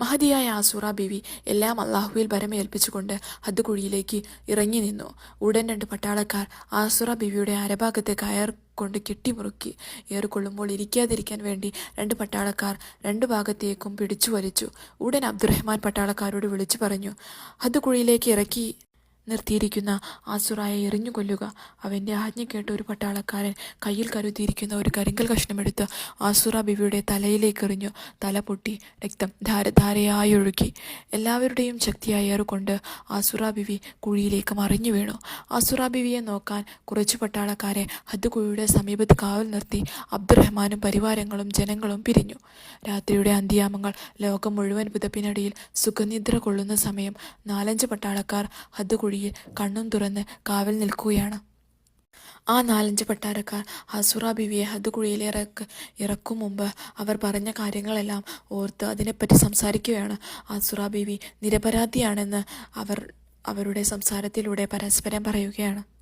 മഹതിയായ ആസൂറ ബീവി എല്ലാം അള്ളാഹുവിൽ ഭരമേൽപ്പിച്ചുകൊണ്ട് ഹദ്ദുകുഴിയിലേക്ക് ഇറങ്ങി നിന്നു. ഉടൻ രണ്ട് പട്ടാളക്കാർ ആസുറ ബീവിയുടെ അരഭാഗത്തെ കയർ കൊണ്ട് കെട്ടിമുറുക്കി ഏറുകൊള്ളുമ്പോൾ ഇരിക്കാതിരിക്കാൻ വേണ്ടി രണ്ട് പട്ടാളക്കാർ രണ്ടു ഭാഗത്തേക്കും പിടിച്ചു വലിച്ചു ഉടൻ അബ്ദുറഹ്മാൻ പട്ടാളക്കാരോട് വിളിച്ചു പറഞ്ഞു ഹദ്ദുകുഴിയിലേക്ക് ഇറക്കി നിർത്തിയിരിക്കുന്ന ആസുറായെ എറിഞ്ഞു കൊല്ലുക അവന്റെ ആജ്ഞ കേട്ട ഒരു പട്ടാളക്കാരൻ കയ്യിൽ കരുതിയിരിക്കുന്ന ഒരു കരിങ്കൽ കഷ്ണമെടുത്ത് ആസുറ ബിവിയുടെ തലയിലേക്ക് എറിഞ്ഞു. തല പൊട്ടി രക്തം ധാരധാരയായി ഒഴുകി. എല്ലാവരുടെയും ശക്തിയായി ഏറുകൊണ്ട് ആസുറ ബിവി കുഴിയിലേക്ക് മറിഞ്ഞു വീണു. ആസുറ ബിവിയെ നോക്കാൻ കുറച്ചു പട്ടാളക്കാരെ ഹദ്ദുകുഴിയുടെ സമീപത്ത് കാവൽ നിർത്തി അബ്ദുറഹ്മാനും പരിവാരങ്ങളും ജനങ്ങളും പിരിഞ്ഞു. രാത്രിയുടെ അന്ത്യാമങ്ങൾ ലോകം മുഴുവൻ പുതപ്പിനടിയിൽ സുഖനിദ്ര കൊള്ളുന്ന സമയം നാലഞ്ച് പട്ടാളക്കാർ ഹദ്ദുകുഴിയിൽ കണ്ണും തുറന്ന് കാവൽ നിൽക്കുകയാണ്. ആ നാലഞ്ച് പട്ടാരക്കാർ ഹസുറ ബിവിയെ ഹദ്ദുകുഴിയിൽ ഇറക്ക് ഇറക്കും മുമ്പ് അവർ പറഞ്ഞ കാര്യങ്ങളെല്ലാം ഓർത്ത് അതിനെപ്പറ്റി സംസാരിക്കുകയാണ്. ഹസുറ ബിവി നിരപരാധിയാണെന്ന് അവർ അവരുടെ സംസാരത്തിലൂടെ പരസ്പരം പറയുകയാണ്.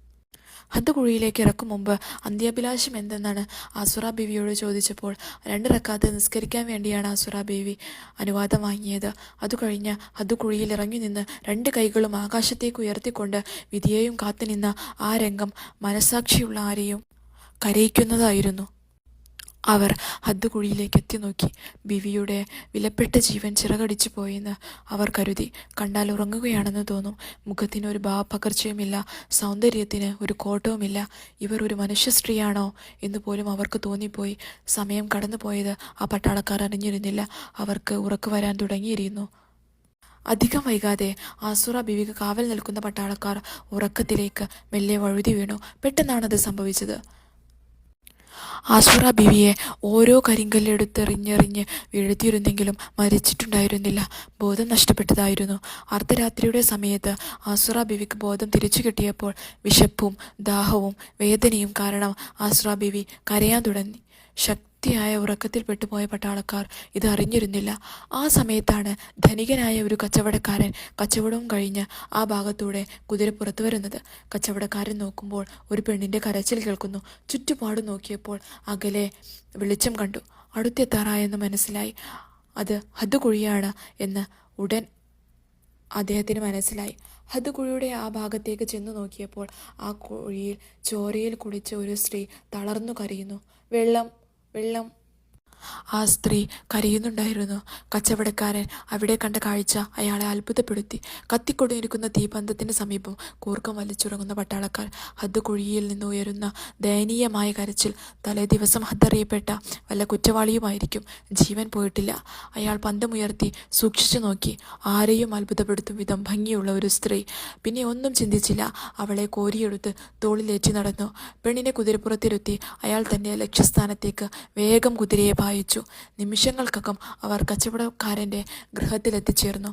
ഹദ്ദ് കുഴിയിലേക്ക് ഇറക്കും മുമ്പ് അന്ത്യാഭിലാഷം എന്തെന്നാണ് ആസുറ ബീവിയോട് ചോദിച്ചപ്പോൾ രണ്ട് റക്കാത്ത് നിസ്കരിക്കാൻ വേണ്ടിയാണ് ആസുറ ബീവി അനുവാദം വാങ്ങിയത്. അത് കഴിഞ്ഞ് ഹദ്ദ് കുഴിയിൽ ഇറങ്ങി നിന്ന് രണ്ട് കൈകളും ആകാശത്തേക്ക് ഉയർത്തിക്കൊണ്ട് വിധിയെയും കാത്തുനിന്ന ആ രംഗം മനസാക്ഷിയുള്ള ആരെയും കരയിക്കുന്നതായിരുന്നു. അവർ ഹദ്ദുകുഴിയിലേക്ക് എത്തി നോക്കി. ബിവിയുടെ വിലപ്പെട്ട ജീവൻ ചിറകടിച്ചു പോയെന്ന് അവർ കരുതി. കണ്ടാൽ ഉറങ്ങുകയാണെന്ന് തോന്നും. മുഖത്തിന് ഒരു ഭാവപകർച്ചയുമില്ല. സൗന്ദര്യത്തിന് ഒരു കോട്ടവുമില്ല. ഇവർ ഒരു മനുഷ്യ സ്ത്രീയാണോ എന്ന് പോലും അവർക്ക് തോന്നിപ്പോയി. സമയം കടന്നുപോയത് ആ പട്ടാളക്കാർ അറിഞ്ഞിരുന്നില്ല. അവർക്ക് ഉറക്കു വരാൻ തുടങ്ങിയിരുന്നു. അധികം വൈകാതെ ആസുറ ബിവിക്ക് കാവൽ നിൽക്കുന്ന പട്ടാളക്കാർ ഉറക്കത്തിലേക്ക് മെല്ലെ വഴുതി വീണു. പെട്ടെന്നാണത് സംഭവിച്ചത്. ആസുറ ബിവിയെ ഓരോ കരിങ്കല്ലെടുത്തെറിഞ്ഞെറിഞ്ഞ് വീഴ്ത്തിയിരുന്നെങ്കിലും മരിച്ചിട്ടുണ്ടായിരുന്നില്ല. ബോധം നഷ്ടപ്പെട്ടതായിരുന്നു. അർദ്ധരാത്രിയുടെ സമയത്ത് ആസുറ ബിവിക്ക് ബോധം തിരിച്ചു കിട്ടിയപ്പോൾ വിശപ്പും ദാഹവും വേദനയും കാരണം ആസുറ ബിവി കരയാൻ തുടങ്ങി. ശക്തിയായ ഉറക്കത്തിൽ പെട്ടുപോയ പട്ടാളക്കാർ ഇത് അറിഞ്ഞിരുന്നില്ല. ആ സമയത്താണ് ധനികനായ ഒരു കച്ചവടക്കാരൻ കച്ചവടവും കഴിഞ്ഞ് ആ ഭാഗത്തൂടെ കുതിര പുറത്തു വരുന്നത്. കച്ചവടക്കാരൻ നോക്കുമ്പോൾ ഒരു പെണ്ണിന്റെ കരച്ചിൽ കേൾക്കുന്നു. ചുറ്റുപാട് നോക്കിയപ്പോൾ അകലെ വെളിച്ചം കണ്ടു. അടുത്തെത്താറായെന്ന് മനസ്സിലായി. അത് ഹദ്ദുകുഴിയാണ് എന്ന് ഉടൻ അദ്ദേഹത്തിന് മനസ്സിലായി. ഹദ് കുഴിയുടെ ആ ഭാഗത്തേക്ക് ചെന്നു നോക്കിയപ്പോൾ ആ കുഴിയിൽ ചോരയിൽ കുളിച്ച ഒരു സ്ത്രീ തളർന്നു കരയുന്നു. വെള്ളം വെള്ളം ആ സ്ത്രീ കരയുന്നുണ്ടായിരുന്നു. കച്ചവടക്കാരൻ അവിടെ കണ്ട കാഴ്ച അയാളെ അത്ഭുതപ്പെടുത്തി. കത്തിക്കൊണ്ടിരിക്കുന്ന തീപന്തത്തിന് സമീപം കൂർക്കം വലിച്ചുറങ്ങുന്ന പട്ടാളക്കാർ ഹദ് കുഴിയിൽ നിന്ന് ഉയരുന്ന ദയനീയമായ കരച്ചിൽ തലേ ദിവസം ഹദ്ദറിയപ്പെട്ട വല്ല കുറ്റവാളിയുമായിരിക്കും. ജീവൻ പോയിട്ടില്ല. അയാൾ പന്തമുയർത്തി സൂക്ഷിച്ചു നോക്കി. ആരെയും അത്ഭുതപ്പെടുത്തും വിധം ഭംഗിയുള്ള ഒരു സ്ത്രീ. പിന്നെ ഒന്നും ചിന്തിച്ചില്ല. അവളെ കോരിയെടുത്ത് തോളിലേറ്റി നടന്നു. പെണ്ണിനെ കുതിരപ്പുറത്തിരുത്തി അയാൾ തന്നെ ലക്ഷ്യസ്ഥാനത്തേക്ക് വേഗം കുതിരയെ പായിച്ചു നിമിഷങ്ങൾക്കകം അവർ കച്ചവടക്കാരന്റെ ഗൃഹത്തിലെത്തിച്ചേർന്നു.